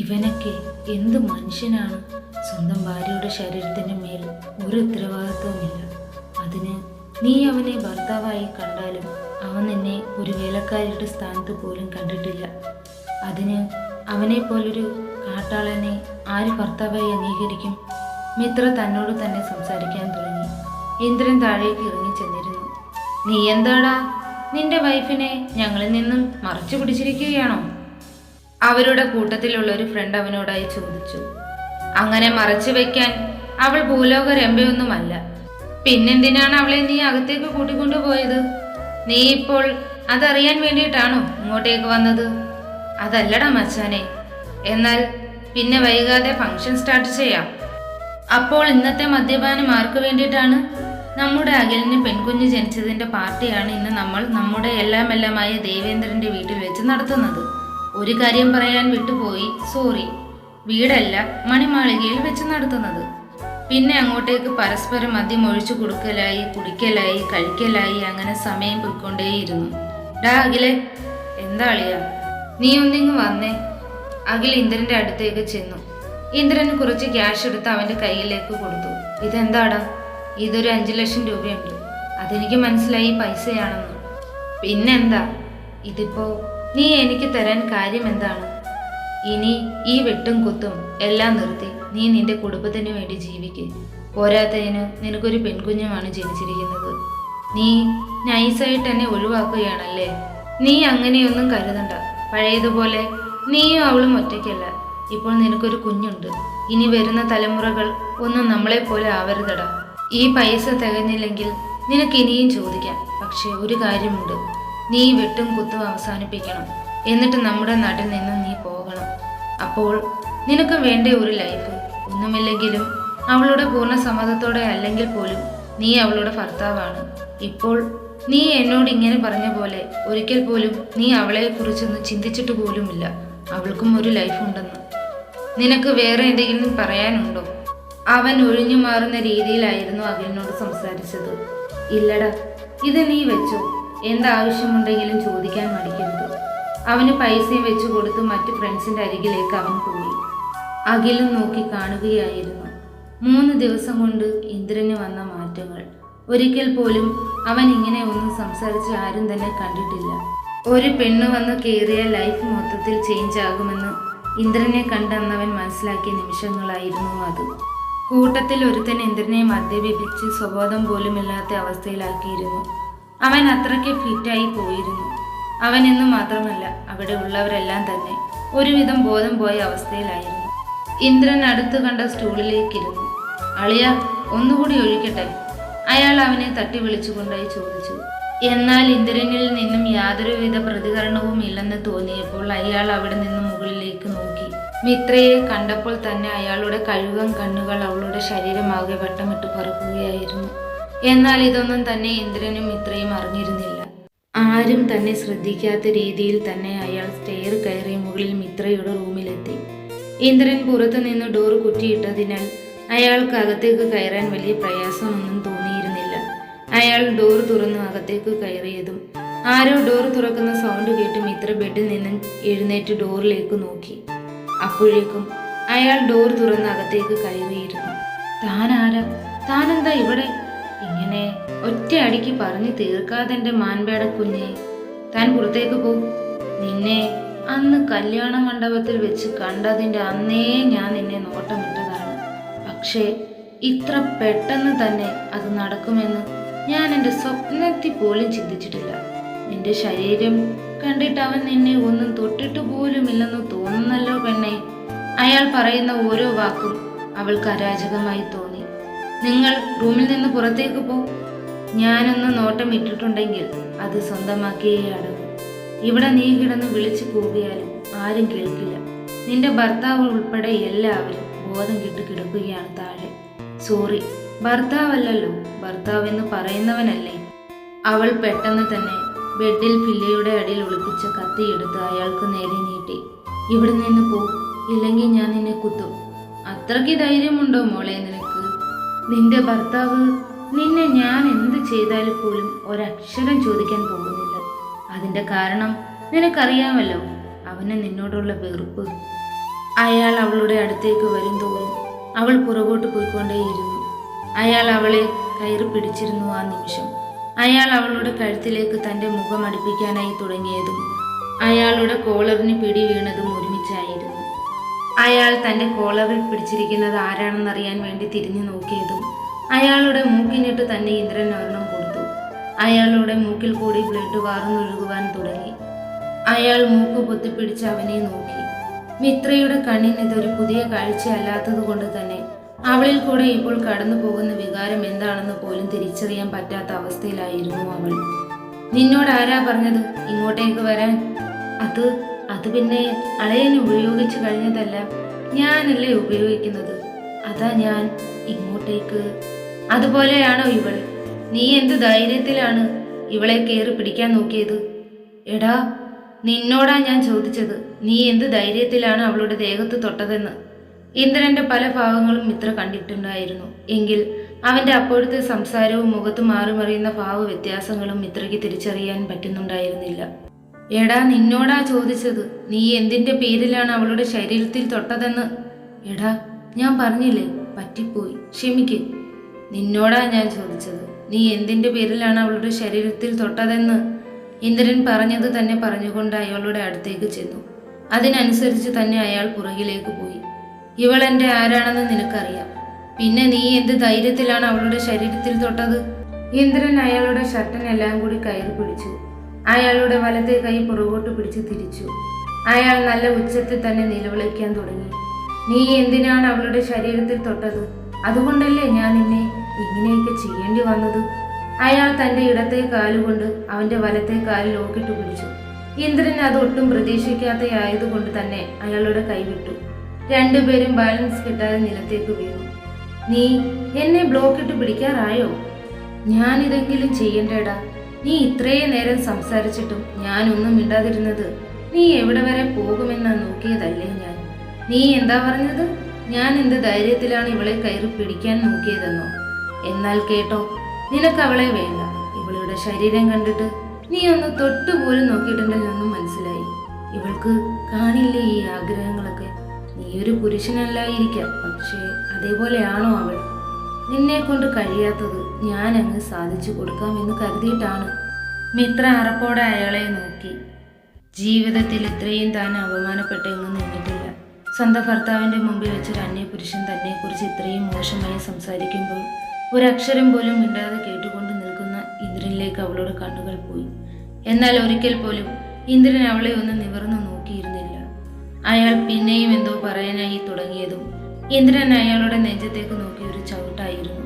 ഇവനൊക്കെ എന്ത് മനുഷ്യനാണ്? സ്വന്തം ഭാര്യയുടെ ശരീരത്തിന് മേൽ ഒരു ഉത്തരവാദിത്വമില്ല അതിന് നീ അവനെ ഭർത്താവായി കണ്ടാലും അവൻ നിന്നെ ഒരു വേലക്കാരിയുടെ സ്ഥാനത്ത് പോലും കണ്ടിട്ടില്ല. അതിന് അവനെ പോലൊരു കാട്ടാളനെ ആര് ഭർത്താവായി അംഗീകരിക്കും? മിത്ര തന്നോട് തന്നെ സംസാരിക്കാൻ തുടങ്ങി. ഇന്ദ്രൻ താഴേക്ക് ഇറങ്ങി ചെന്നിരുന്നു. നീ എന്താടാ? നിന്റെ വൈഫിനെ ഞങ്ങളിൽ നിന്നും മറച്ചു പിടിച്ചിരിക്കുകയാണോ? അവരുടെ കൂട്ടത്തിലുള്ള ഒരു ഫ്രണ്ട് അവനോടായി ചോദിച്ചു. അങ്ങനെ മറച്ചു വെക്കാൻ അവൾ ഭൂലോക രമ്പയൊന്നുമല്ല പിന്നെന്തിനാണ് അവളെ നീ അകത്തേക്ക് കൂട്ടിക്കൊണ്ടുപോയത്? നീ ഇപ്പോൾ അതറിയാൻ വേണ്ടിയിട്ടാണോ ഇങ്ങോട്ടേക്ക് വന്നത്? അതല്ലടാ മച്ചാനെ. എന്നാൽ പിന്നെ വൈകാതെ ഫംഗ്ഷൻ സ്റ്റാർട്ട് ചെയ്യാം. അപ്പോൾ ഇന്നത്തെ മദ്യപാനം ആർക്ക് വേണ്ടിയിട്ടാണ്? നമ്മുടെ അഖിലിന് പെൺകുഞ്ഞ് ജനിച്ചതിന്റെ പാർട്ടിയാണ് ഇന്ന് നമ്മൾ നമ്മുടെ എല്ലാം എല്ലാമായ ദേവേന്ദ്രന്റെ വീട്ടിൽ വെച്ച് നടത്തുന്നത്. ഒരു കാര്യം പറയാൻ വിട്ടുപോയി. സോറി. വീടല്ല മണിമാളികയിൽ വെച്ച് നടത്തുന്നത്. പിന്നെ അങ്ങോട്ടേക്ക് പരസ്പരം മദ്യം ഒഴിച്ചു കൊടുക്കലായി കുടിക്കലായി കഴിക്കലായി അങ്ങനെ സമയം പോയിക്കൊണ്ടേയിരുന്നു. ഡാ അഖിലെ എന്താ അളിയ? നീ ഒന്നിങ്ങ് വന്നേ. അഖിൽ ഇന്ദ്രന്റെ അടുത്തേക്ക് ചെന്നു. ഇന്ദ്രൻ കുറച്ച് ക്യാഷ് എടുത്ത് അവന്റെ കയ്യിലേക്ക് കൊടുത്തു. ഇതെന്താടാ? ഇതൊരു അഞ്ചു ലക്ഷം രൂപയുണ്ട്. അതെനിക്ക് മനസ്സിലായി പൈസയാണെന്ന്. പിന്നെന്താ? ഇതിപ്പോ നീ എനിക്ക് തരാൻ കാര്യം എന്താണ്? ഇനി ഈ വെട്ടും കുത്തും എല്ലാം നിർത്തി നീ നിന്റെ കുടുംബത്തിന് വേണ്ടി ജീവിക്ക്. പോരാത്തതിന് നിനക്കൊരു പെൺകുഞ്ഞുമാണ് ജനിച്ചിരിക്കുന്നത്. നീ നൈസായിട്ട് എന്നെ ഒഴിവാക്കുകയാണല്ലേ? നീ അങ്ങനെയൊന്നും കരുതണ്ട. പഴയതുപോലെ നീയും അവളും ഒറ്റയ്ക്കല്ല. ഇപ്പോൾ നിനക്കൊരു കുഞ്ഞുണ്ട്. ഇനി വരുന്ന തലമുറകൾ ഒന്നും നമ്മളെ പോലെ ആവരുതടാ. ഈ പൈസ തികഞ്ഞില്ലെങ്കിൽ നിനക്ക് ഇനിയും ചോദിക്കാം. പക്ഷേ ഒരു കാര്യമുണ്ട്. നീ വെട്ടും കുത്തും അവസാനിപ്പിക്കണം. എന്നിട്ട് നമ്മുടെ നാട്ടിൽ നിന്ന് നീ പോകണം. അപ്പോൾ നിനക്ക് വേണ്ട ഒരു ലൈഫ് ഒന്നുമില്ലെങ്കിലും അവളുടെ പൂർണ സമ്മതത്തോടെ അല്ലെങ്കിൽ പോലും നീ അവളുടെ ഭർത്താവാണ്. ഇപ്പോൾ നീ എന്നോട് ഇങ്ങനെ പറഞ്ഞ പോലെ ഒരിക്കൽ പോലും നീ അവളെ കുറിച്ചൊന്നും ചിന്തിച്ചിട്ട് പോലുമില്ല. അവൾക്കും ഒരു ലൈഫ് ഉണ്ടെന്ന്. നിനക്ക് വേറെ എന്തെങ്കിലും പറയാനുണ്ടോ? അവൻ ഒഴിഞ്ഞു മാറുന്ന രീതിയിലായിരുന്നു അഖിലിനോട് സംസാരിച്ചത്. ഇല്ലടാ ഇത് നീ വെച്ചോ. എന്താവശ്യമുണ്ടെങ്കിലും ചോദിക്കാൻ മടിക്കരുത്. അവന് പൈസയും വെച്ചു കൊടുത്ത് മറ്റു ഫ്രണ്ട്സിന്റെ അരികിലേക്ക് അവൻ പോയി. അഖിലും നോക്കി കാണുകയായിരുന്നു. മൂന്ന് ദിവസം കൊണ്ട് ഇന്ദ്രന് വന്ന മാറ്റങ്ങൾ. ഒരിക്കൽ പോലും അവൻ ഇങ്ങനെ ഒന്നും സംസാരിച്ച് ആരും തന്നെ കണ്ടിട്ടില്ല. ഒരു പെണ്ണ് വന്ന് കയറിയ ലൈഫ് മൊത്തത്തിൽ ചേഞ്ച് ആകുമെന്ന് ഇന്ദ്രനെ കണ്ടെന്നവൻ മനസ്സിലാക്കിയ നിമിഷങ്ങളായിരുന്നു അത്. കൂട്ടത്തിൽ ഒരുത്തൻ ഇന്ദ്രനെ മദ്യപിപ്പിച്ച് സ്വബോധം പോലുമില്ലാത്ത അവസ്ഥയിലാക്കിയിരുന്നു. അവൻ അത്രയ്ക്ക് ഫിറ്റായി പോയിരുന്നു. അവൻ എന്ന് മാത്രമല്ല അവിടെ ഉള്ളവരെല്ലാം തന്നെ ഒരുവിധം ബോധം പോയ അവസ്ഥയിലായിരുന്നു. ഇന്ദ്രൻ അടുത്ത് കണ്ട സ്റ്റൂളിലേക്കിരുന്നു. അളിയ ഒന്നുകൂടി ഒഴിക്കട്ടെ? അയാൾ അവനെ തട്ടി വിളിച്ചുകൊണ്ടായി ചോദിച്ചു. എന്നാൽ ഇന്ദ്രനിൽ നിന്നും യാതൊരുവിധ പ്രതികരണവും ഇല്ലെന്ന് തോന്നിയപ്പോൾ അയാൾ അവിടെ നിന്ന് മുകളിലേക്ക് നോക്കി. മിത്രയെ കണ്ടപ്പോൾ തന്നെ അയാളുടെ കഴുകം കണ്ണുകൾ അവളുടെ ശരീരമാകെ വട്ടമിട്ട് പറക്കുകയായിരുന്നു എന്നാൽ ഇതൊന്നും തന്നെ ഇന്ദ്രനും ഇത്രയും അറിഞ്ഞിരുന്നില്ല. ആരും തന്നെ ശ്രദ്ധിക്കാത്ത രീതിയിൽ തന്നെ അയാൾ സ്റ്റെയർ കയറി മുകളിൽ മിത്രയുടെ റൂമിലെത്തി. ഇന്ദ്രൻ പുറത്തു നിന്ന് ഡോർ കുറ്റിയിട്ടതിനാൽ അയാൾക്ക് അകത്തേക്ക് കയറാൻ വലിയ പ്രയാസമൊന്നും തോന്നിയിരുന്നില്ല. അയാൾ ഡോർ തുറന്ന് അകത്തേക്ക് കയറിയതും ആരോ ഡോർ തുറക്കുന്ന സൗണ്ട് കേട്ട് മിത്ര ബെഡിൽ നിന്നും എഴുന്നേറ്റ് ഡോറിലേക്ക് നോക്കി. അപ്പോഴേക്കും അയാൾ ഡോർ തുറന്ന് അകത്തേക്ക് കയറിയിരുന്നു. താനാരാ താനെന്താ ഇവിടെ? ഒറ്റ അടിക്ക് പറഞ്ഞു തീർക്കാതെ എന്റെ മാൻപേട കുഞ്ഞെ താൻ പുറത്തേക്ക് പോ. നിന്നെ അന്ന് കല്യാണ മണ്ഡപത്തിൽ വെച്ച് കണ്ടതിന്റെ അന്നേ ഞാൻ നിന്നെ നോട്ടമിട്ടതാണ്. പക്ഷേ ഇത്ര പെട്ടെന്ന് തന്നെ അത് നടക്കുമെന്ന് ഞാൻ എന്റെ സ്വപ്നത്തിൽ പോലും ചിന്തിച്ചിട്ടില്ല. എന്റെ ശരീരം കണ്ടിട്ട് അവൻ നിന്നെ ഒന്നും തൊട്ടിട്ട് പോലുമില്ലെന്ന് തോന്നുന്നല്ലോ പെണ്ണെ. അയാൾ പറയുന്ന ഓരോ വാക്കും അവൾക്ക് അരാജകമായി തോന്നി. നിങ്ങൾ റൂമിൽ നിന്ന് പുറത്തേക്ക് പോ. ഞാനൊന്ന് നോട്ടം ഇട്ടിട്ടുണ്ടെങ്കിൽ അത് സ്വന്തമാക്കിയേ ഇവിടെ നീ കിടന്ന് വിളിച്ചു കൂവിയാലും ആരും കേൾക്കില്ല. നിന്റെ ഭർത്താവ് ഉൾപ്പെടെ എല്ലാവരും ബോധം കിട്ടു കിടക്കുകയാണ് താഴെ. സോറി ഭർത്താവല്ലല്ലോ. ഭർത്താവ് എന്ന് പറയുന്നവനല്ലേ. അവൾ പെട്ടെന്ന് തന്നെ ബെഡിൽ പില്ലയുടെ അടിയിൽ ഒളിപ്പിച്ച കത്തിയെടുത്ത് അയാൾക്ക് നേരെ നീട്ടി. ഇവിടെ നിന്ന് പോ ഇല്ലെങ്കിൽ ഞാൻ നിന്നെ കുത്തും. അത്രയ്ക്ക് ധൈര്യമുണ്ടോ മോളെ നിനക്ക്? നിന്റെ ഭർത്താവ് നിന്നെ ഞാൻ എന്ത് ചെയ്താലും പോലും ഒരക്ഷരം ചോദിക്കാൻ പോകുന്നില്ല. അതിന്റെ കാരണം നിനക്കറിയാമല്ലോ അവന് നിന്നോടുള്ള വെറുപ്പ്. അയാൾ അവളുടെ അടുത്തേക്ക് വരും തോറും അവൾ പുറകോട്ട് പോയിക്കൊണ്ടേയിരുന്നു. അയാൾ അവളെ കയറി പിടിച്ചിരുന്നു ആ നിമിഷം. അയാൾ അവളുടെ കഴുത്തിലേക്ക് തന്റെ മുഖം അടുപ്പിക്കാനായി തുടങ്ങിയതും അയാളുടെ കോളറിന് പിടി വീണതും ഒരുമിച്ചായിരുന്നു. അയാൾ തന്റെ കോളറിൽ പിടിച്ചിരിക്കുന്നത് ആരാണെന്നറിയാൻ വേണ്ടി തിരിഞ്ഞു നോക്കിയതും അയാളുടെ മൂക്കിനിട്ട് തന്നെ ഇന്ദ്രൻ ഒരെണ്ണം കൊടുത്തു. അയാളുടെ മൂക്കിൽ കൂടി ബ്ലഡ് വാർന്നൊഴുകുവാൻ തുടങ്ങി. അയാൾ മൂക്ക് പൊത്തിപ്പിടിച്ച് അവനെ നോക്കി. മിത്രയുടെ കണ്ണിന് ഇതൊരു പുതിയ കാഴ്ചയല്ലാത്തത് കൊണ്ട് തന്നെ അവളിൽ കൂടെ ഇപ്പോൾ കടന്നു പോകുന്ന വികാരം എന്താണെന്ന് പോലും തിരിച്ചറിയാൻ പറ്റാത്ത അവസ്ഥയിലായിരുന്നു അവൾ. നിന്നോട് ആരാ പറഞ്ഞത്? ഇങ്ങോട്ടേക്ക് വരാൻ? അത് അത് പിന്നെ അളയൻ ഉപയോഗിച്ചു കഴിഞ്ഞതല്ല. ഞാനല്ലേ ഉപയോഗിക്കുന്നത്? അതാ ഞാൻ ഇങ്ങോട്ടേക്ക് അതുപോലെയാണോ ഇവൾ? നീ എന്ത് ധൈര്യത്തിലാണ് ഇവളെ കയറി പിടിക്കാൻ നോക്കിയത്? എടാ നിന്നോടാ ഞാൻ ചോദിച്ചത്. നീ എന്ത് ധൈര്യത്തിലാണ് അവളുടെ ദേഹത്ത് തൊട്ടതെന്ന്? ഇന്ദ്രന്റെ പല ഭാവങ്ങളും ഇത്ര കണ്ടിട്ടുണ്ടായിരുന്നു. എങ്കിൽ അവന്റെ അപ്പോഴത്തെ സംസാരവും മുഖത്ത് മാറിമറിയുന്ന ഭാവ വ്യത്യാസങ്ങളും മിത്രയ്ക്ക് തിരിച്ചറിയാൻ പറ്റുന്നുണ്ടായിരുന്നില്ല. എടാ നിന്നോടാ ചോദിച്ചത്. നീ എന്തിന്റെ പേരിലാണ് അവളുടെ ശരീരത്തിൽ തൊട്ടതെന്ന്? എടാ ഞാൻ പറഞ്ഞില്ലേ? പറ്റിപ്പോയി. ക്ഷമിക്ക്. നിന്നോടാ ഞാൻ ചോദിച്ചത്. നീ എന്തിന്റെ പേരിലാണ് അവളുടെ ശരീരത്തിൽ തൊട്ടതെന്ന്? ഇന്ദ്രൻ പറഞ്ഞത് തന്നെ പറഞ്ഞുകൊണ്ട് അയാളുടെ അടുത്തേക്ക് ചെന്നു. അതിനനുസരിച്ച് തന്നെ അയാൾ പുറകിലേക്ക് പോയി. ഇവൾ എന്റെ ആരാണെന്ന് നിനക്കറിയാം. പിന്നെ നീ എന്ത് ധൈര്യത്തിലാണ് അവളുടെ ശരീരത്തിൽ തൊട്ടത്? ഇന്ദ്രൻ അയാളുടെ ഷർട്ടിനെല്ലാം കൂടി കയറി പിടിച്ചു. അയാളുടെ വലത്തെ കൈ പുറകോട്ട് പിടിച്ച് തിരിച്ചു. അയാൾ നല്ല ഉച്ചത്തിൽ തന്നെ നിലവിളിക്കാൻ തുടങ്ങി. നീ എന്തിനാണ് അവളുടെ ശരീരത്തിൽ തൊട്ടത്? അതുകൊണ്ടല്ലേ ഞാൻ നിന്നെ ഇങ്ങനെയൊക്കെ ചെയ്യേണ്ടി വന്നത്? അയാൾ തന്റെ ഇടത്തെ കാലുകൊണ്ട് അവന്റെ വലത്തെ കാലിൽ ലോക്കിട്ട് പിടിച്ചു. ഇന്ദ്രൻ അത് ഒട്ടും പ്രതീക്ഷിക്കാത്തയായതുകൊണ്ട് തന്നെ അയാളുടെ കൈവിട്ടു രണ്ടുപേരും ബാലൻസ് കിട്ടാതെ നിലത്തേക്ക് വീണു. നീ എന്നെ ബ്ലോക്കിട്ട് പിടിക്കാറായോ? ഞാനിതെങ്കിലും ചെയ്യണ്ടേടാ. നീ ഇത്രയും നേരം സംസാരിച്ചിട്ടും ഞാനൊന്നും മിണ്ടാതിരുന്നത്. നീ എവിടെ വരെ പോകുമെന്നാ നോക്കിയതല്ലേ ഞാൻ? നീ എന്താ പറഞ്ഞത്? ഞാൻ എന്ത് ധൈര്യത്തിലാണ് ഇവളെ കയറി പിടിക്കാൻ നോക്കിയതെന്നോ? എന്നാൽ കേട്ടോ നിനക്ക് അവളെ വേണ്ട. ഇവളുടെ ശരീരം കണ്ടിട്ട് നീ ഒന്ന് തൊട്ടുപോലും പോലും നോക്കിയിട്ടുണ്ടെന്നും മനസ്സിലായി. ഇവൾക്ക് കാണില്ലേ ഈ ആഗ്രഹങ്ങളൊക്കെ? നീ ഒരു പുരുഷനല്ലായിരിക്കാം പക്ഷേ അതേപോലെയാണോ അവൾ? നിന്നെ കൊണ്ട് കഴിയാത്തത് ഞാൻ അങ്ങ് സാധിച്ചു കൊടുക്കാമെന്ന് കരുതിയിട്ടാണ്. മിത്ര അറപ്പോടെ അയാളെ നോക്കി. ജീവിതത്തിൽ ഇത്രയും താൻ അവമാനപ്പെട്ട് എങ്ങും നിന്നിട്ടില്ല. സ്വന്തം ഭർത്താവിന്റെ മുമ്പിൽ വെച്ചൊരു അന്യപുരുഷൻ തന്നെക്കുറിച്ച് ഇത്രയും മോശമായി സംസാരിക്കുമ്പോൾ ഒരക്ഷരം പോലും മിണ്ടാതെ കേട്ടുകൊണ്ട് നിൽക്കുന്ന ഇന്ദ്രനിലേക്ക് അവളുടെ കണ്ണുകൾ പോയി. എന്നാൽ ഒരിക്കൽ പോലും ഇന്ദ്രൻ അവളെ ഒന്ന് നിവർന്നു നോക്കിയിരുന്നില്ല. അയാൾ പിന്നെയും എന്തോ പറയാനായി തുടങ്ങിയതും ഇന്ദ്രൻ അയാളുടെ നെഞ്ചത്തേക്ക് നോക്കി ഒരു ചവിട്ടായിരുന്നു.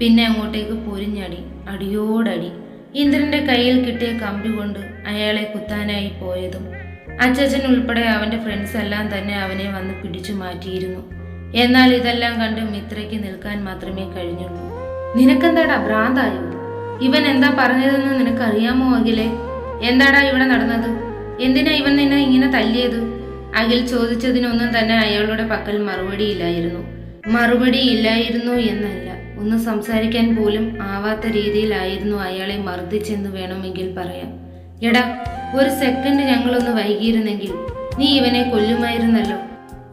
പിന്നെ അങ്ങോട്ടേക്ക് പൊരിഞ്ഞടി അടിയോടടി. ഇന്ദ്രന്റെ കയ്യിൽ കിട്ടിയ കമ്പി കൊണ്ട് അയാളെ കുത്താനായി പോയതും അച്ചച്ചൻ ഉൾപ്പെടെ അവന്റെ ഫ്രണ്ട്സ് എല്ലാം തന്നെ അവനെ വന്ന് പിടിച്ചു മാറ്റിയിരുന്നു. എന്നാൽ ഇതെല്ലാം കണ്ട് മിത്രയ്ക്ക് നിൽക്കാൻ മാത്രമേ കഴിഞ്ഞുള്ളൂ. നിനക്കെന്താടാ ഭ്രാന്തായോ? ഇവൻ എന്താ പറഞ്ഞതെന്ന് നിനക്കറിയാമോ അഖിലെ? എന്താടാ ഇവിടെ നടന്നത്? എന്തിനാ ഇവൻ നിന്നെ ഇങ്ങനെ തല്ലിയത്? അഖിൽ ചോദിച്ചതിനൊന്നും തന്നെ അയാളുടെ പക്കൽ മറുപടി ഇല്ലായിരുന്നു മറുപടി ഇല്ലായിരുന്നു എന്നല്ല ഒന്ന് സംസാരിക്കാൻ പോലും ആവാത്ത രീതിയിലായിരുന്നു അയാളെ മർദ്ദിച്ചെന്ന് വേണമെങ്കിൽ പറയാം. എടാ ഒരു സെക്കൻഡ് ഞങ്ങളൊന്ന് വൈകിയിരുന്നെങ്കിൽ നീ ഇവനെ കൊല്ലുമായിരുന്നല്ലോ.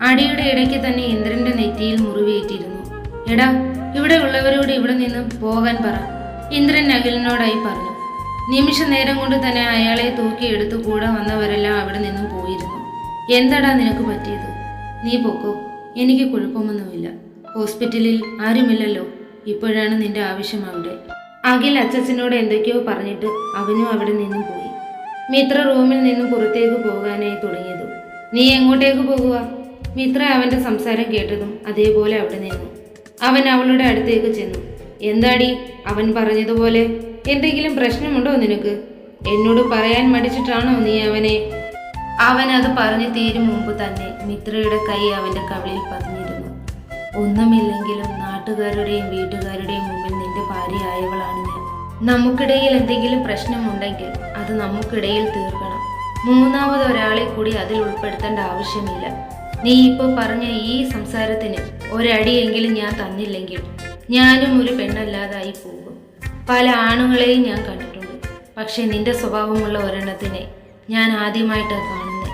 അടിയുടെ ഇടയ്ക്ക് തന്നെ ഇന്ദ്രന്റെ നെറ്റിയിൽ മുറിവേറ്റിരുന്നു. എടാ ഇവിടെ ഉള്ളവരോട് ഇവിടെ നിന്ന് പോകാൻ പറ. ഇന്ദ്രൻ അഖിലിനോടായി പറഞ്ഞു. നിമിഷ നേരം കൊണ്ട് തന്നെ അയാളെ തൂക്കിയെടുത്ത് കൂടെ വന്നവരെല്ലാം അവിടെ നിന്നും പോയിരുന്നു. എന്തടാ നിനക്ക് പറ്റിയത്? നീ പൊക്കോ. എനിക്ക് കുഴപ്പമൊന്നുമില്ല. ഹോസ്പിറ്റലിൽ ആരുമില്ലല്ലോ. ഇപ്പോഴാണ് നിന്റെ ആവശ്യം അവിടെ. അഖിൽ അച്ചച്ചനോട് എന്തൊക്കെയോ പറഞ്ഞിട്ട് അവനും അവിടെ നിന്നും പോയി. മിത്ര റൂമിൽ നിന്നും പുറത്തേക്ക് പോകാനായി തുടങ്ങിയതും. നീ എങ്ങോട്ടേക്ക് പോകുക മിത്ര അവന്റെ സംസാരം കേട്ടതും അതേപോലെ അവിടെ നിന്നു. അവൻ അവളുടെ അടുത്തേക്ക് ചെന്നു. എന്താടി? അവൻ പറഞ്ഞതുപോലെ എന്തെങ്കിലും പ്രശ്നമുണ്ടോ നിനക്ക്? എന്നോട് പറയാൻ മടിച്ചിട്ടാണോ നീ അവനെ? അവൻ അത് പറഞ്ഞു തീരും മുമ്പ് തന്നെ മിത്രയുടെ കൈ അവന്റെ കവിളിൽ പതിഞ്ഞിരുന്നു. ഒന്നുമില്ലെങ്കിലും നാട്ടുകാരുടെയും വീട്ടുകാരുടെയും മുമ്പിൽ നിന്റെ ഭാര്യയായവളാണ് ഞാൻ. നമുക്കിടയിൽ എന്തെങ്കിലും പ്രശ്നമുണ്ടെങ്കിൽ അത് നമുക്കിടയിൽ തീർക്കണം. മൂന്നാമത് ഒരാളെ കൂടി അതിൽ ഉൾപ്പെടുത്തേണ്ട ആവശ്യമില്ല. നീ ഇപ്പോൾ പറഞ്ഞ ഈ സംസാരത്തിന് ഒരടിയെങ്കിലും ഞാൻ തന്നില്ലെങ്കിൽ ഞാനും ഒരു പെണ്ണല്ലാതായി പോകും. പല ആണുങ്ങളെയും ഞാൻ കണ്ടിട്ടുണ്ട്. പക്ഷേ നിന്റെ സ്വഭാവമുള്ള ഒരെണ്ണത്തിനെ ഞാൻ ആദ്യമായിട്ടാണ് കാണുന്നത്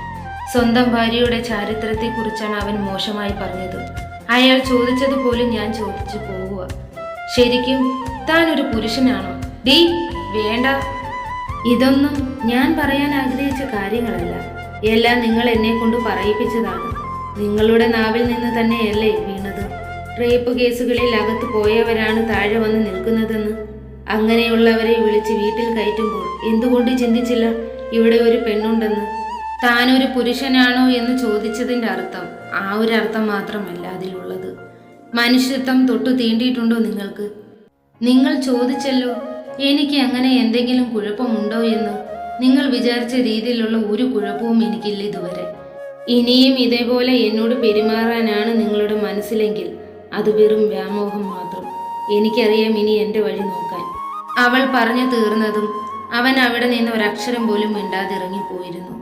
സ്വന്തം ഭാര്യയുടെ ചാരിത്രത്തെക്കുറിച്ചാണ് അവൻ മോശമായി പറഞ്ഞത്. അയാൾ ചോദിച്ചത് പോലും ഞാൻ ചോദിച്ചു പോവുക. ശരിക്കും താൻ ഒരു പുരുഷനാണോ? ഡീ വേണ്ട. ഇതൊന്നും ഞാൻ പറയാൻ ആഗ്രഹിച്ച കാര്യങ്ങളല്ല. എല്ലാം നിങ്ങൾ എന്നെ കൊണ്ട് പറയിപ്പിച്ചതാണ്. നിങ്ങളുടെ നാവിൽ നിന്ന് തന്നെയല്ലേ റേപ്പ് കേസുകളിൽ അകത്തു പോയവരാണ് താഴെ വന്ന് നിൽക്കുന്നതെന്ന്. അങ്ങനെയുള്ളവരെ വിളിച്ച് വീട്ടിൽ കയറ്റുമ്പോൾ എന്തുകൊണ്ട് ചിന്തിച്ചില്ല? ഇവിടെ ഒരു പെണ്ണുണ്ടെന്ന്. താനൊരു പുരുഷനാണോ എന്ന് ചോദിച്ചതിന്റെ അർത്ഥം ആ ഒരു അർത്ഥം മാത്രമല്ല അതിലുള്ളത്. മനുഷ്യത്വം തൊട്ടു തീണ്ടിയിട്ടുണ്ടോ നിങ്ങൾക്ക്? നിങ്ങൾ ചോദിച്ചല്ലോ എനിക്ക് അങ്ങനെ എന്തെങ്കിലും കുഴപ്പമുണ്ടോ എന്ന്. നിങ്ങൾ വിചാരിച്ച രീതിയിലുള്ള ഒരു കുഴപ്പവും എനിക്കില്ല ഇതുവരെ. ഇനിയും ഇതേപോലെ എന്നോട് പെരുമാറാനാണ് നിങ്ങളുടെ മനസ്സിലെങ്കിൽ അത് വെറും വ്യാമോഹം മാത്രം. എനിക്കറിയാം ഇനി എന്റെ വഴി നോക്കാൻ. അവൾ പറഞ്ഞു തീർന്നതും അവൻ അവിടെ നിന്ന് ഒരക്ഷരം പോലും മിണ്ടാതിറങ്ങിപ്പോയിരുന്നു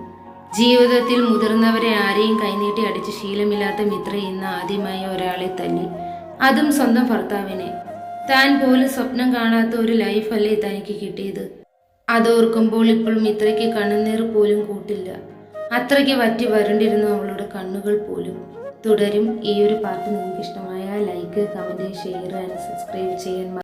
ജീവിതത്തിൽ മുതിർന്നവരെ ആരെയും കൈനീട്ടി അടിച്ച് ശീലമില്ലാത്ത മിത്ര ഇന്ന് ആദ്യമായി ഒരാളെ തല്ലി. അതും സ്വന്തം ഭർത്താവിനെ. താൻ പോലും സ്വപ്നം കാണാത്ത ഒരു ലൈഫല്ലേ തനിക്ക് കിട്ടിയത്? അതോർക്കുമ്പോൾ ഇപ്പോൾ മിത്രയ്ക്ക് കണ്ണുനീർ പോലും കൂട്ടില്ല. അത്രയ്ക്ക് വറ്റി വരണ്ടിരുന്നു അവളുടെ കണ്ണുകൾ പോലും തുടരും. ഈ ഒരു പാട്ട് നിങ്ങൾക്ക് ഇഷ്ടമായ like comment share and subscribe ചെയ്യാൻ